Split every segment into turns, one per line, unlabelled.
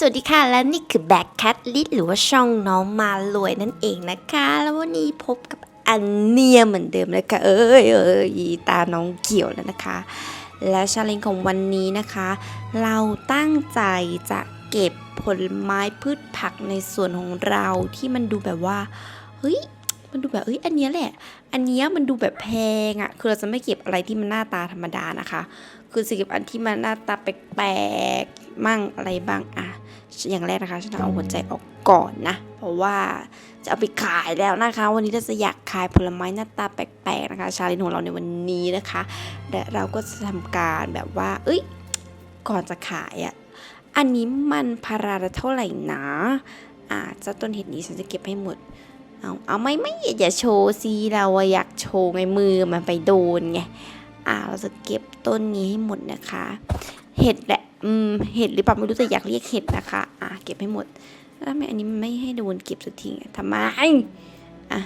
สวัสดีค่ะ และนี่คือแบ็คแคทลิหรือว่าช่องน้องมารวยนั่นเองนะคะ แล้ววันนี้พบกับอันเนียเหมือนเดิมนะคะเอ้ยเอ้ยตาน้องเกี่ยวแล้วนะคะ และชาเลนจ์ของวันนี้นะคะ เราตั้งใจจะเก็บผลไม้พืชผักในส่วนของเราที่มันดูแบบว่าเฮ้ยมันดูแบบเอ้ยอันเนี้ยแหละ อันเนี้ยมันดูแบบแพงอะ่ะ คือเราจะไม่เก็บอะไรที่มันหน้าตาธรรมดานะคะ คือจะเก็บอันที่มันหน้าตาแปลกๆมั่งอะไรบ้างอะ อย่างแรกนะคะฉันเอาหัวใจออกก่อนนะ เพราะว่าจะเอาไปขายแล้วนะคะ วันนี้เราจะอยากขายผลไม้หน้าตาแปลกๆนะคะ ชาเลนจ์ของเราในวันนี้นะคะ และเราก็จะทำการแบบว่า เอ้ย ก่อนจะขายอะ่ะ อันนี้มันพาราละเท่าไหร่นะอ่าเจ้าต้นเห็ดนี้ฉันจะเก็บให้หมด เอาเอาไม่ไม่อย่าโชว์สิเราอะอยากโชว์ไงมือมันไปโดนไงอ่าเราจะเก็บต้นนี้ให้หมดนะคะ เห็ดแหละ อืม เห็ดหรือเปล่าไม่รู้แต่อยากเรียกเห็ดนะคะ อ่าเก็บให้หมดแล้วทำไมอันนี้มันไม่ให้โดนเก็บสักทีทำไม อะ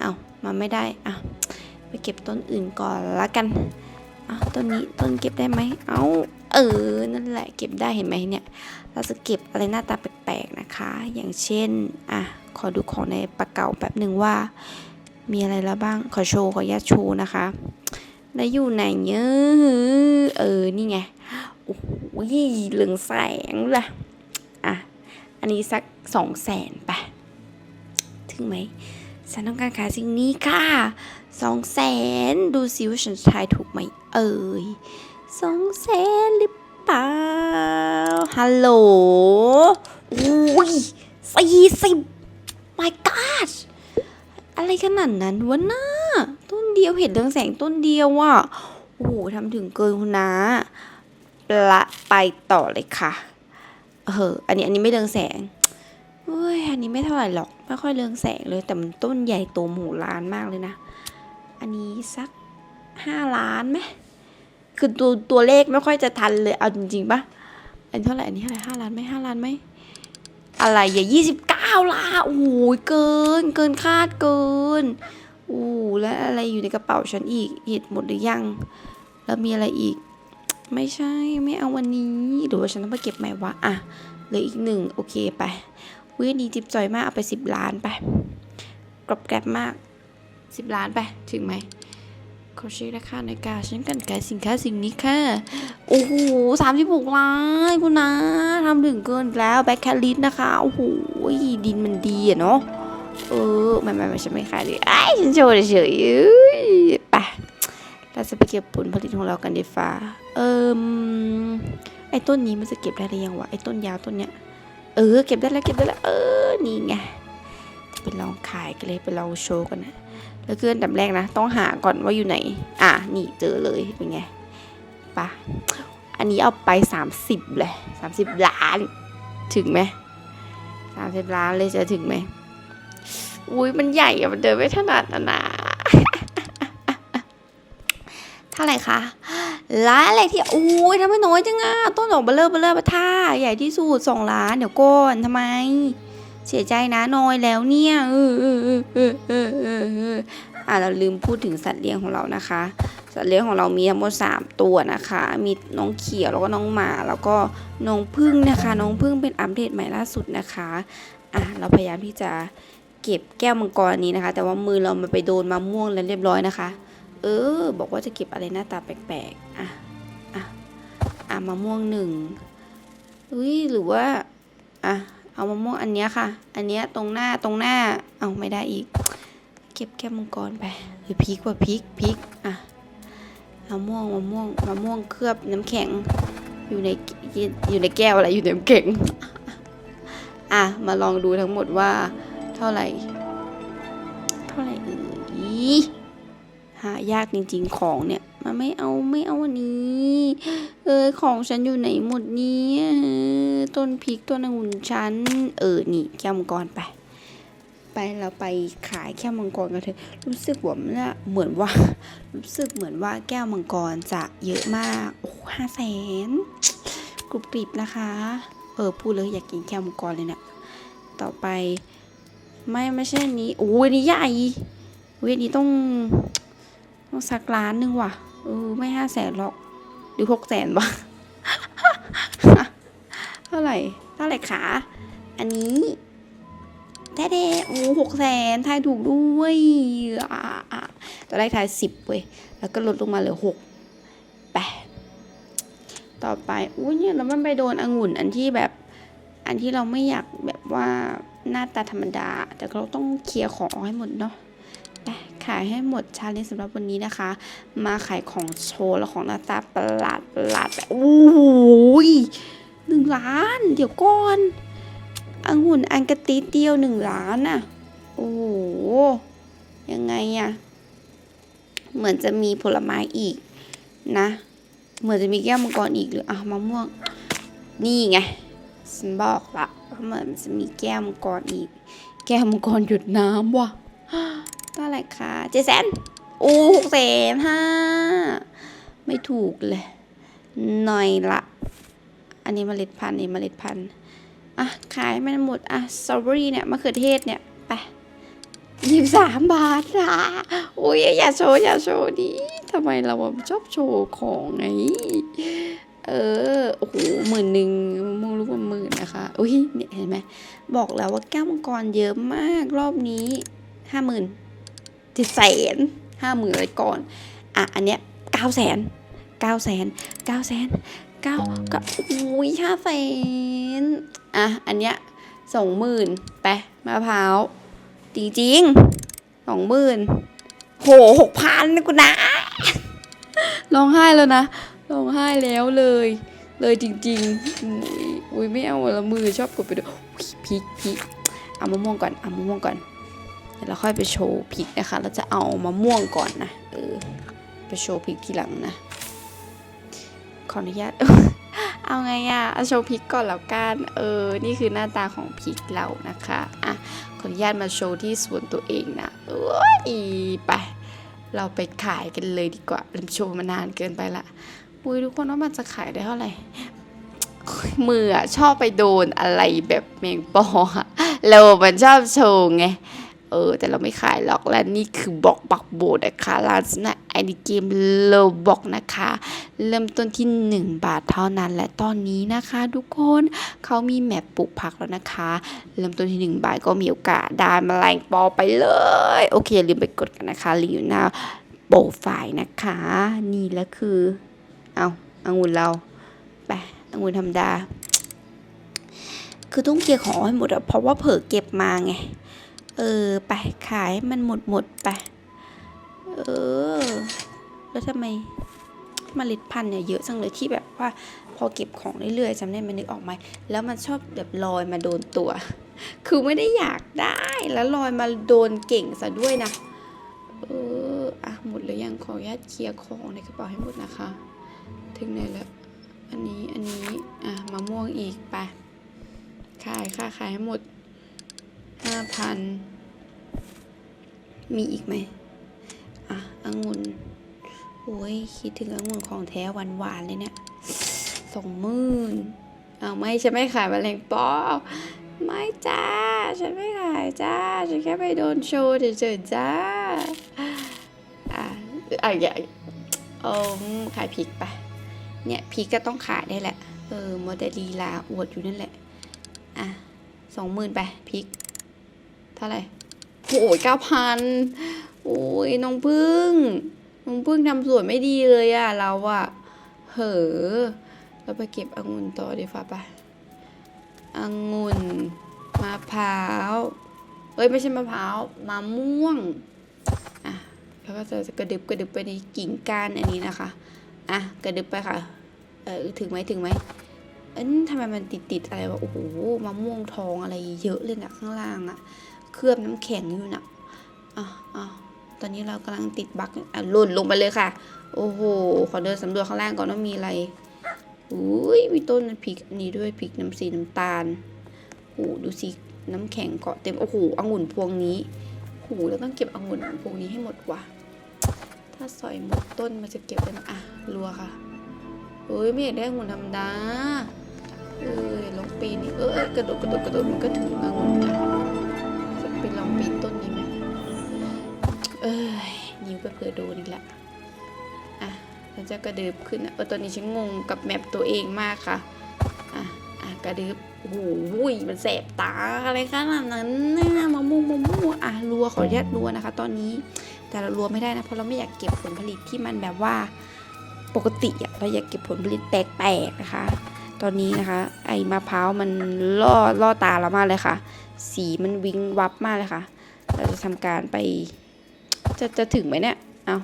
เอามันไม่ได้ อะ ไปเก็บต้นอื่นก่อนละกันอะต้นนี้ต้นเก็บได้ไหม เอาเออ นั่นแหละเก็บได้เห็นไหมเนี่ย เราจะเก็บอะไรหน้าตาแปลกๆนะคะ อย่างเช่น อะ ขอดูของในปากเก่าแป๊บหนึ่งว่า มีอะไรแล้วบ้าง ขอโชว์ ขอญาตโชว์นะคะ แล้วอยู่ไหนเนี่ยเออ นี่ไง โอ้โหเหลืองแสงเลยอะ อันนี้สักสองแสนไป ถึงไหม ฉันต้องการขายสิ่งนี้ค่ะสองแสนดูสิว่าฉันทายถูกไหมเอ่ยสองแสนหรือเปล่า ฮัลโหลอุ้ยสี่สิบ my god อะไรขนาดนั้นวะน่าต้นเดียวเห็นเรืองแสงต้นเดียวอะ โอ้โหทำถึงเกินคุณนะ ละไปต่อเลยค่ะ เออ อันนี้อันนี้ไม่เรืองแสงเฮ้ย อันนี้ไม่เท่าไหร่หรอก ไม่ค่อยเรืองแสงเลย แต่มันต้นใหญ่โตหมโหฬารมากเลยนะ อันนี้สักห้าล้านไหมคือตัวตัวเลขไม่ค่อยจะทันเลย เอาจริงๆปะอันเท่าไหร่ อันนี้เท่าไหร่ห้าล้านไหมห้าล้านไหม อะไรอย่ายี่สิบเก้าล้านโอ้โหเกิน เกินคาดเกินโอ้และอะไรอยู่ในกระเป๋าฉันอีกเห็ดหมดหรือยัง แล้วมีอะไรอีก ไม่ใช่ไม่เอาวันนี้ หรือว่าฉันต้องไปเก็บใหม่วะอะเหลืออีกหนึ่งโอเคไปวินี้จิบจอยมากเอาไปสิบล้านไปกรอบแกรบมากสิบล้านไปถึงไหมขอเช็คราคาในกาฉันกันขายสินค้าสิ่งนี้ค่ะ โอ้โหสามสิบหกล้านคุณนะทำถึงเกินแล้วแบ็คแคลิสนะคะ โอ้โหดินมันดีอะเนาะเออไม่ไม่ไม่ฉันไม่ขายเลยไอ้ฉันโชว์เฉยๆไป เราจะไปเก็บผลผลิตของเรากันดีฟ้า เอิมไอ้ต้นนี้มันจะเก็บได้หรือยังวะ ไอ้ต้นยาวต้นเนี้ย เออ เก็บได้แล้วเก็บได้แล้ว เออ นี่ไง จะไปลองขายกันเลยไปลองโชว์กันนะ แล้วคืออันดับแรกนะ ต้องหาก่อนว่าอยู่ไหน อะ นี่เจอเลย เป็นไงปะอันนี้เอาไป 30 เลย 30 ล้าน ถึงไหม30 ล้านเลยจะถึงไหมอุ้ยมันใหญ่อะมันเดินไม่ถนัดนะ นะไรคะล้านอะไรที่อุ้ยทำไมน้อยจังอะต้นดอกเบลเลอร์เบลเลอร์ปะท่าใหญ่ที่สุดสองล้านเดี๋ยวก่อนทำไม เสียใจนะน้อยแล้วเนี่ยเออเออเออเออเออเออเอออะเราลืมพูดถึงสัตว์เลี้ยงของเรานะคะ สัตว์เลี้ยงของเรามีทั้งหมด3ตัวนะคะ มีน้องเขียวแล้วก็น้องหมาแล้วก็น้องพึ่งนะคะ น้องพึ่งเป็นอัปเดตใหม่ล่าสุดนะคะอะเราพยายามที่จะเก็บแก้วมังกรนี้นะคะ แต่ว่ามือเรามันไปโดนมะม่วงแล้วเรียบร้อยนะคะ เออ บอกว่าจะเก็บอะไรหน้าตาแปลกๆ อะ อะ อะมะม่วงหนึ่งอุ้ยหรือว่า อะ เอามะม่วงอันเนี้ยค่ะ อันเนี้ยตรงหน้าตรงหน้า เอาไม่ได้อีก เก็บแก้วมังกรไปหรือพริกว่าพริกพริก อะมะม่วงมะม่วงมะม่วงเคลือบน้ำแข็ง อยู่ในอยู่ในแก้วอะไรอยู่ในน้ำแข็ง อะ มาลองดูทั้งหมดว่า เท่าไหร่ เท่าไหร่เอ่ย หายากจริงๆของเนี่ยมันไม่เอาไม่เอาวันนี้ เออของฉันอยู่ไหนหมดนี่ยเออต้นพริกต้นองุ่นฉันเออนี่แก้วมังกรไป ไปเราไปขายแก้วมังกรกันเถอะรู้สึกว่ามันะเหมือนว่า รู้สึกเหมือนว่าแก้วมังกรจะเยอะมากโอ้ห้าแสนกรุบกริบนะคะ เออพูดเลยอยากกินแก้วมังกรเลยเนี่ยต่อไปไม่ไม่ใช่นี้โอ้ยนนี้ใหญ่เวยนนี้ต้อง ต้องสักล้านหนึ่งว่ะเออไม่ห้าแสนหรอก หรือหกแสนวะเท่าไหร่
เท่าไหร่คะอันนี้แท้ๆโอ้หกแสนทายถูกด้วยอ่าอ่าตอนแรกทายสิบเว้ย แล้วก็ลดลงมาเหลือหกแปดต่อไป อุ้ยเนี่ยแล้วมันไปโดนองุ่นอันที่แบบ อันที่เราไม่อยากแบบว่าหน้าตาธรรมดา แต่เราต้องเคลียร์ของออให้หมดเนาะ ขายให้หมดชาเลนจ์สำหรับวันนี้นะคะ มาขายของโชว์แล้วของหน้าตาประหลาดประหลาดแบบโอ้ยหนึ่งล้าน เดี๋ยวก่อนอังุ่นอันกระติเดียวหนึ่งล้านอะโอ้โหยังไงอะเหมือนจะมีผลไม้อีกนะ เหมือนจะมีแก้วมังกรอีกหรืออะมะม่วง นี่ไงฉันบอกละว่าเหมือนมันจะมีแก้วมังกรอีก แก้วมังกรหยุดน้ำว่ะ เท่าไหร่คะเจ็ดแสนโอ้หกแสนห้าไม่ถูกเลย หน่อยละ อันนี้เมล็ดพันธุ์นี่เมล็ดพันธุ์อะ ขายมันหมด อะสตรอเบอรี่เนี่ยมะเขือเทศเนี่ย ไปยี่สามบาทอะโอ้ยอย่าโชว์อย่าโชว์ดิทำไมเราชอบโชว์ของไงเออ โอ้โหหมื่นหนึ่งมองรู้ว่าหมื่นนะคะ อุ้ยเนี่ยเห็นไหม บอกแล้วว่าแก้วมังกรเยอะมากรอบนี้ห้าหมื่น เจ็ดแสนห้าหมื่นอะไรก่อน อะ อันเนี้ยเก้าแสนเก้าแสนเก้าแสนเก้าก็อุ้ยห้าแสนอะ อันเนี้ยสองหมื่นไปมะพร้าวจริงๆสองหมื่นโหหกพันกูนะร้องไห้แล้วนะร้องไห้แล้วเลย เลยจริงๆอุ้ยอุ้ยไม่เอาละมือชอบกดไปด้วยอุ๊ยพริกพริกเอามะม่วงก่อนเอามะม่วงก่อน เดี๋ยวเราค่อยไปโชว์พริกนะคะ เราจะเอามะม่วงก่อนนะ เออ ไปโชว์พริกทีหลังนะ ขออนุญาต เอาไงอะเอาโชว์พริกก่อนแล้วกัน เออ นี่คือหน้าตาของพริกเรานะคะ อะ ขออนุญาตมาโชว์ที่สวนตัวเองนะเอ้ยไป เราไปขายกันเลยดีกว่าเราโชว์มานานเกินไปละ อุ้ยทุกคนว่ามันจะขายได้เท่าไหร่มืออะชอบไปโดนอะไรแบบแมงปออะเรามันชอบโชว์ไง ออ แต่เราไม่ขายหรอกและนี่คือบอกบักโบนะคะร้านสนะไอดีเกมโลบอกนะคะ เริ่มต้นที่ 1 บาทเท่านั้น และตอนนี้นะคะ ทุกคนเขามีแมปปลูกผักแล้วนะคะ เริ่มต้นที่ 1 บาทก็มีโอกาสได้มาแมลงปอไปเลย โอเคอย่าลืมไปกดกันนะคะรีวิวหน้าโปรไฟล์นะคะ นี่แล้วคือ เอาองุ่นเราไปองุ่นธรรมดา คือต้องเคลียร์ของให้หมดอะเพราะว่าเผลอเก็บมาไง เออ ไป ขายมันหมดหมดไป เออ แล้วทำไมเมล็ดพันธุ์เนี่ยเยอะจังเลยที่แบบว่าพอเก็บของเรื่อยๆจำได้มันนึกออกไหมแล้วมันชอบแบบลอยมาโดนตัว คือไม่ได้อยากได้แล้วลอยมาโดนเก่งซะด้วยนะเอออะหมดแล้วยังขออนุญาตเคลียร์ของในกระเป๋าให้หมดนะคะ ถึงไหนแล้วอันนี้อันนี้อะมะม่วงอีกไปขายค่ะขายให้หมด ห้าพันมีอีกไหมอะองุ่นโอ้ยคิดถึงองุ่นของแท้หวานหวานๆเลยเนี่ยสองหมื่นเอาไม่ฉันไม่ขายมะเร็งปอไม่จ้า ฉันไม่ขายจ้า ฉันแค่ไปโดนโชว์เฉยๆจ้า อะอะอย่าเออขายพริกไปเนี่ยพริกก็ต้องขายได้แหละ เออโมเดลีลาอวดอยู่นั่นแหละ อะสองหมื่นไปพริก เท่าไหร่โอ้ยเก้าพันโอ้ยน้องพึ่งน้องพึ่งทำสวยไม่ดีเลยอะเราอะเหอเราไปเก็บองุ่นต่อดีฟ้าไปองุ่นมะพร้าวเอ้ยไม่ใช่มะพร้าวมะม่วงอะแล้วก็จะกระดึบกระดึบไปในกิ่งก้านอันนี้นะคะอะกระดึบไปค่ะเออถึงไหมถึงไหมเอ้ยทำไมมันติดติดอะไรวะโอ้โหมะม่วงทองอะไรเยอะเลยนะข้างล่างอะ เคลือบน้ำแข็งอยู่นะอะอะตอนนี้เรากำลังติดบั๊กอะหล่นลงไปเลยค่ะ โอ้โห ขอเดินสำรวจข้างล่างก่อนว่ามีอะไรอุ้ยมีต้นพริกนนี้ด้วยพริกน้ำสีน้ำตาลโอ้โหดูสิน้ำแข็งเกาะเต็ม โอ้โหองุ่นพวงนี้โอ้โหเราต้องเก็บองุ่นพวงนี้ให้หมดว่ะ ถ้าสอยหมดต้นมันจะเก็บได้ไหมอะรัวค่ะเอ้ยไม่อยากได้องุ่นธรรมดาเออลงปีนี่เออกระโดดกระโดดกระโดดมันก็ถึงองุ่นนะจะ ไปลองปีนต้นนี้ไหมเอ้ยนิ้วก็เผื่อโดนอีกละอะมันจะกระดึบขึ้นเออตอนนี้ฉันงงกับแมปตัวเองมากค่ะอะอะกระดึบโอ้โหมันแสบตาอะไรขนาดนั้นนะมะม่วงมะม่วงอะรัวขออนุญาตรัวนะคะ ตอนนี้แต่เรารัวไม่ได้นะเพราะเราไม่อยากเก็บผลผลิตที่มันแบบว่าปกติอะเราอยากเก็บผลผลิตแปลกๆนะคะ ตอนนี้นะคะ ไอ้มะพร้าวมันล่อล่อตาเรามากเลยค่ะ สีมันวิงวับมากเลยค่ะ เราจะทำการไป จะจะถึงไหมเนี่ย เอา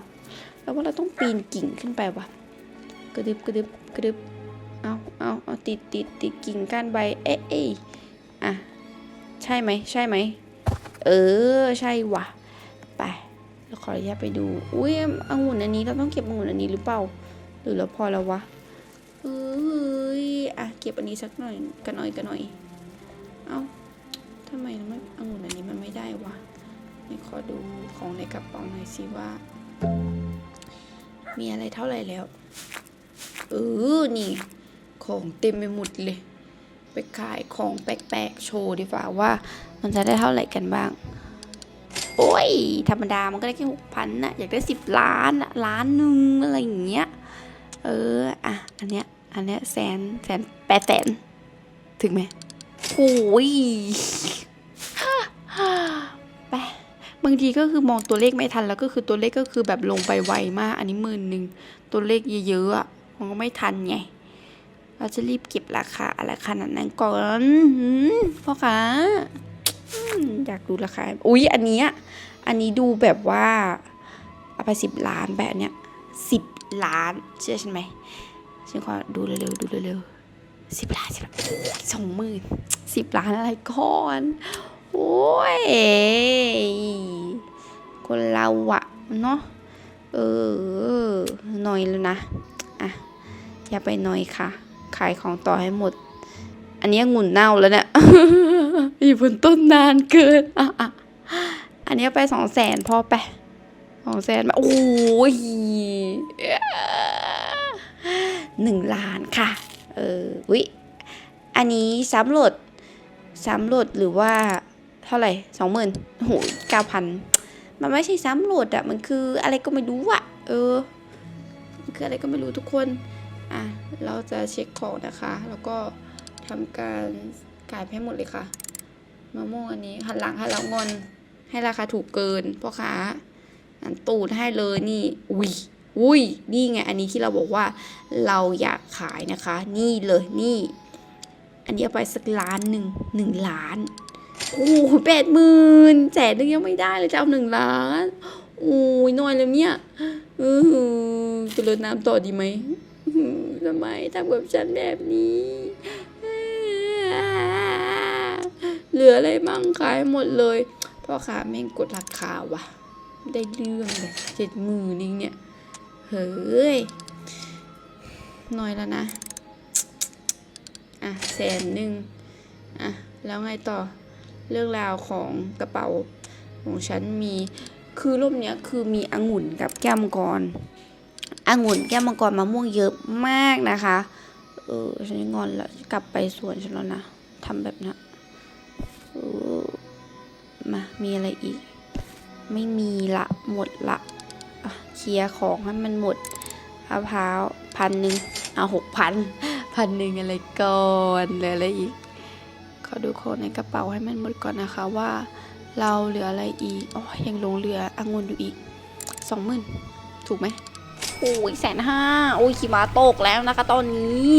แล้วว่าเราต้องปีนกิ่งขึ้นไปวะกระดึบกระดึบกระดึบเอาเอาเอาติดติดติดกิ่งก้านใบ เอ๊ะเอ๊ะอะ ใช่ไหม ใช่ไหม เออ ใช่ว่ะไปเราขออนุญาตไปดู อุ้ยองุ่นอันนี้เราต้องเก็บองุ่นอันนี้หรือเปล่า หรือเราพอแล้ววะเอ้ยอะ เก็บอันนี้สักหน่อยกันหน่อยกันหน่อย อดูของในกระเป๋าหน่อยสิว่า มีอะไรเท่าไหร่แล้วเออนี่ ของเต็มไปหมดเลย ไปขายของแปลกๆโชว์ดีกว่าว่า มันจะได้เท่าไหร่กันบ้าง โอ้ย ธรรมดามันก็ได้แค่หกพันนะอยากได้สิบล้านอะล้านหนึ่งอะไรอย่างเงี้ย เออ อะ อันเนี้ย อันเนี้ยแสนแสนแปดแสน ถึงไหมโอ้ย บางทีก็คือมองตัวเลขไม่ทันแล้วก็คือตัวเลขก็คือแบบลงไปไวมาก อันนี้หมื่นหนึ่งตัวเลขเยอะๆอะมันก็ไม่ทันไง เราจะรีบเก็บราคาอะไรขนาดนั้นก่อนหืมพ่อค้าอืมอยากดูราคา อุ๊ย อันนี้อันนี้ดูแบบว่าเอาไปสิบล้านแบบเนี้ยสิบล้านเชื่อฉันไหมฉันขอดูเร็วๆดูเร็วๆสิบล้านสิบล้านสองหมื่นสิบล้านอะไรก่อน โอ้ย คนเราอะเนาะ เออ หน่อยแล้วนะ อะ อย่าไปหน่อยค่ะ ขายของต่อให้หมด อันนี้งุ่นเน่าแล้วเนี่ย อยู่บนต้นนานเกิน อะอันนี้ไปสองแสนพอไปสองแสนมาโอ้ยหนึ่งล้านค่ะ เออวิอันนี้ซ้ำโหลดซ้ำโหลดหรือว่า ท่าไหร่สองหมื่นโหเก้าพันมันไม่ใช่ซ้ำโหลดอะมันคืออะไรก็ไม่รู้อะเออมันคืออะไรก็ไม่รู้ทุกคนอะเราจะเช็คของนะคะ แล้วก็ทำการกายให้หมดเลยค่ะมะม่วงอันนี้หันหลังให้แล้วงอนให้ราคาถูกเกินพ่อค้าอันตูดให้เลยนี่อุ้ยอุ้ยนี่ไงอันนี้ที่เราบอกว่าเราอยากขายนะคะ นี่เลยนี่ อันนี้เอาไปสักล้านหนึ่งหนึ่งล้าน โอ้โหแปดหมื่นแสนนึงยังไม่ได้เลยจะเอาหนึ่งล้านโอ้ยน้อยแล้วเนี่ยเออจะลดน้ำต่อดีไหมทำไมทำกับฉันแบบนี้ เหลืออะไรมั่งขายหมดเลยพ่อค้าแม่งกดราคาว่ะ ได้เรื่องเลยเจ็ดหมื่นเองเนี่ย เฮ้ยน้อยแล้วนะ อะแสนหนึ่งอะ แล้วไงต่อ เรื่องราวของกระเป๋าของฉันมีคือร่มเนี้ยคือมีองุ่นกับแก้วมังกรองุ่นแก้วมังกรมะม่วงเยอะมากนะคะ เออฉันงอนแล้วกลับไปสวนฉันแล้วนะทำแบบนั้เออมา มีอะไรอีก ไม่มีละหมดละเคลียร์ของให้มันหมดมะพร้าวพันหนึ่งเอาหกพันพันหนึ่งอะไรก่อนเลือะไรอีก อดูของในกระเป๋าให้มันหมดก่อนนะคะว่า เราเหลืออะไรอีกอ๋อยังลงเหลือองุ่นอยู่อีกสองหมื่นถูกไหมโอ้ยแสนห้าโอ้ยหิมะตกแล้วนะคะ ตอนนี้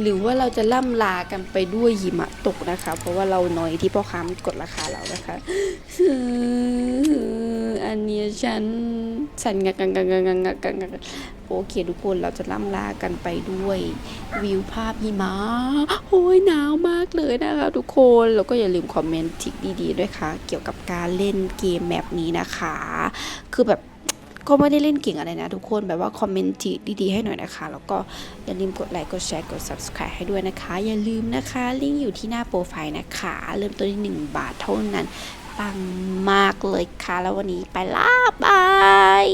หรือว่าเราจะล่ำลากันไปด้วยหิมะตกนะคะ เพราะว่าเราน้อยที่พ่อค้ากดราคาเรานะคะ นเนี้ยฉันฉันงักงักงักงักงักงักโอเคทุกคนเราจะล่ำลากันไปด้วยวิวภาพหิมะโอ้ยหนาวมากเลยนะคะทุกคนแล้วก็อย่าลืมคอมเมนต์ทิกดีๆด้วยค่ะ เกี่ยวกับการเล่นเกมแบบนี้นะคะ คือแบบก็ไม่ได้เล่นเก่งอะไรนะทุกคนแบบว่าคอมเมนต์ทิกดีๆให้หน่อยนะคะ แล้วก็อย่าลืมกดไลค์กดแชร์กด subscribe ให้ด้วยนะคะ อย่าลืมนะคะ ลิงก์อยู่ที่หน้าโปรไฟล์นะคะ เริ่มต้นที่ 1 บาทเท่านั้น ปังมากเลยค่ะ แล้ววันนี้ไปละบาย